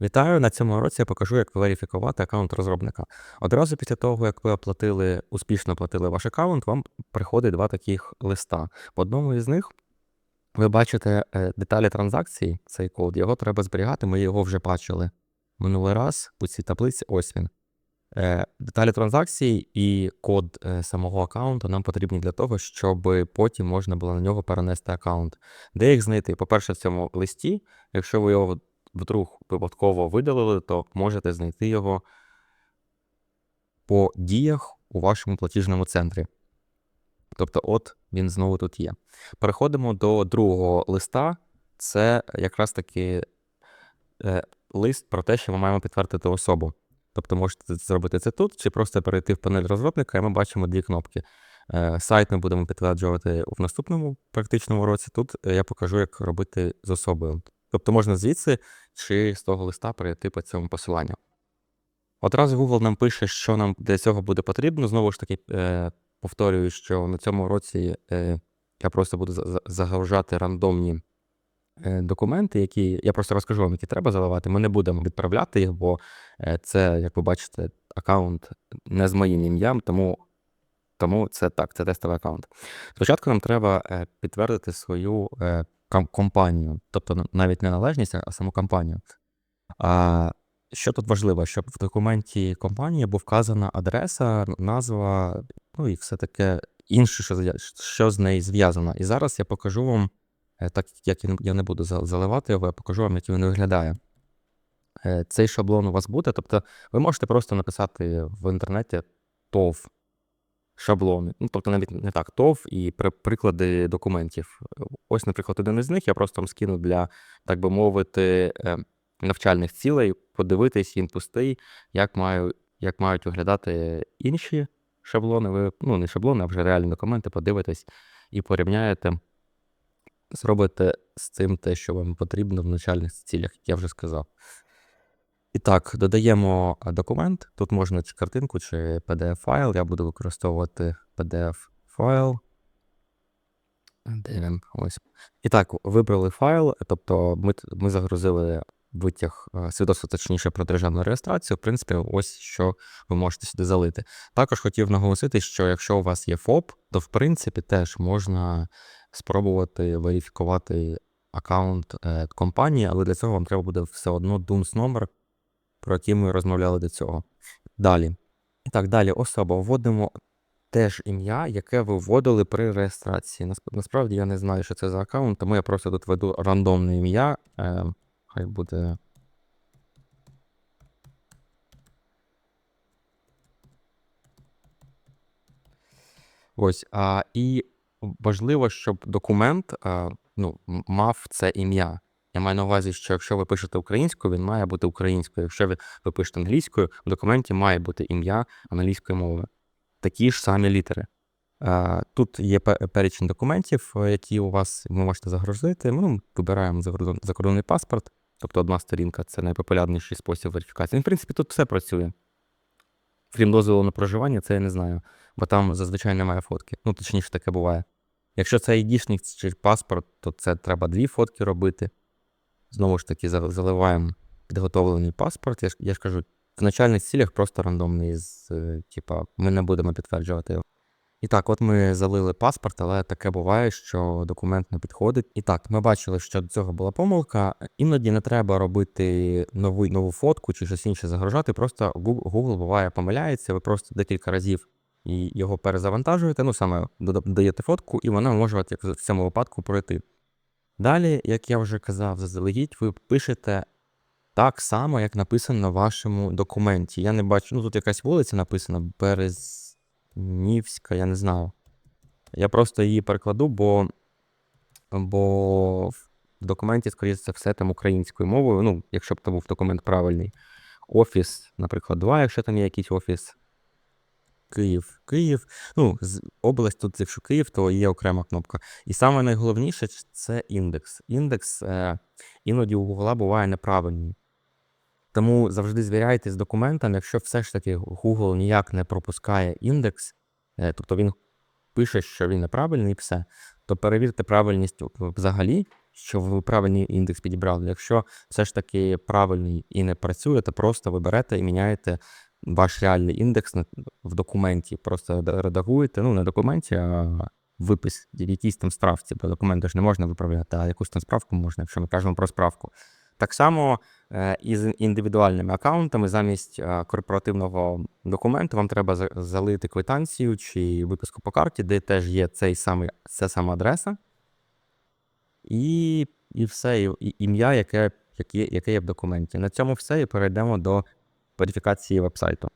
Вітаю! На цьому уроці я покажу, як верифікувати аккаунт розробника. Одразу після того, як ви оплатили, успішно оплатили ваш аккаунт, вам приходить два таких листа. В одному із них ви бачите е, деталі транзакцій, цей код, його треба зберігати, ми його вже бачили минулий раз у цій таблиці. Ось він. Е, Деталі транзакцій і код е, самого аккаунту нам потрібні для того, щоб потім можна було на нього перенести аккаунт. Де їх знайти? По-перше, в цьому листі, якщо ви його вдруг випадково видалили, то можете знайти його по діях у вашому платіжному центрі. Тобто, от він знову тут є. Переходимо до другого листа. Це якраз таки е, лист про те, що ми маємо підтвердити особу. Тобто, можете зробити це тут, чи просто перейти в панель розробника, і ми бачимо дві кнопки. Е, Сайт ми будемо підтверджувати в наступному практичному році. Тут е, я покажу, як робити з особою. Тобто можна звідси чи з того листа перейти по цьому посиланню. Одразу Google нам пише, що нам для цього буде потрібно. Знову ж таки, е, повторюю, що на цьому році е, я просто буду за- за- загружати рандомні е, документи, які я просто розкажу вам, які треба заливати. Ми не будемо відправляти їх, бо це, як ви бачите, аккаунт не з моїм ім'ям, тому, тому це так, це тестовий аккаунт. Спочатку нам треба підтвердити свою компанію, тобто навіть не належність, а саму компанію. А що тут важливо, щоб в документі компанії була вказана адреса, назва, ну і все таке інше, що, що з нею зв'язано. І зараз я покажу вам, е, так як я не- буду заливати його, я покажу вам, як він виглядає. Е, Цей шаблон у вас буде. Тобто ви можете просто написати в інтернеті TOV шаблони. Ну, тобто навіть не так, TOV і приклади документів. Ось, наприклад, один із них я просто вам скину для, так би мовити, е, навчальних цілей, подивитись, він пустий, як, маю, як мають виглядати інші шаблони. Ви, ну, не шаблони, а вже реальні документи, подивитесь і порівняєте, зробите з цим те, що вам потрібно в навчальних цілях, як я вже сказав. І так, додаємо документ. Тут можна чи картинку, чи PDF-файл. Я буду використовувати PDF-файл. Де він? Ось. І так, вибрали файл, тобто ми, ми загрузили витяг е, свідоцтво, точніше про державну реєстрацію. В принципі, ось що ви можете сюди залити. Також хотів наголосити, що якщо у вас є ФОП, то в принципі теж можна спробувати верифікувати аккаунт е, компанії, але для цього вам треба буде все одно DUNS номер, про який ми розмовляли до цього. Далі. І так, далі особа. Вводимо теж ім'я, яке ви вводили при реєстрації. Насправді я не знаю, що це за аккаунт, тому я просто тут веду рандомне ім'я. Е, хай буде. Ось. А, і важливо, щоб документ а, ну, мав це ім'я. Я маю на увазі, що якщо ви пишете українською, він має бути українською. Якщо ви, ви пишете англійською, в документі має бути ім'я англійської мови. Такі ж самі літери. Тут є перечень документів, е, які у вас ви можете загрузити. Ну, вибираємо закордонний паспорт, тобто одна сторінка це найпопулярніший спосіб верифікації. Ну, В принципі, тут все працює. Крім дозволу на проживання, це я не знаю, бо там зазвичай немає фотки. Ну, точніше, таке буває. Якщо це айдішник чи паспорт, то це треба дві фотки робити. Знову ж таки, заливаємо підготовлений паспорт. Я ж, я ж кажу, в начальних цілях просто рандомний, з, е, типа, ми не будемо підтверджувати його. І так, от ми залили паспорт, але таке буває, що документ не підходить. І так, ми бачили, що до цього була помилка. Іноді не треба робити нову, нову фотку чи щось інше загружати. Просто Google, буває помиляється, ви просто декілька разів його перезавантажуєте, ну саме дода- додаєте фотку, і вона може як в цьому випадку пройти. Далі, як я вже казав, заздалегідь, ви пишете так само, як написано на вашому документі. Я не бачу, ну тут якась вулиця написана, Березнівська, я не знаю. Я просто її перекладу, бо, бо в документі, скоріше за все, там українською мовою. Ну, якщо б то був документ правильний. Офіс, наприклад, 2, якщо там є якийсь офіс. Київ, Київ. Ну, область тут, якщо Київ, то є окрема кнопка. І найголовніше це індекс. Індекс е, іноді у Google буває неправильний. Тому завжди звіряйтесь з документом, якщо все ж таки Google ніяк не пропускає індекс, е, тобто він пише, що він неправильний і все, то перевірте правильність взагалі що ви правильний індекс підібрали. Якщо все ж таки правильний і не працює, то просто ви берете і міняєте ваш реальний індекс в документі. Просто редагуєте, ну не документі, а випис в якійсь там справці, бо документи ж не можна виправляти, а якусь там справку можна, якщо ми кажемо про справку. Так само е, і з індивідуальними аккаунтами замість е, корпоративного документу вам треба залити квитанцію чи виписку по карті, де теж є цей самий, ця сама адреса, і, і все, і ім'я, яке, яке, яке є в документі. На цьому все, і перейдемо до верифікації вебсайту.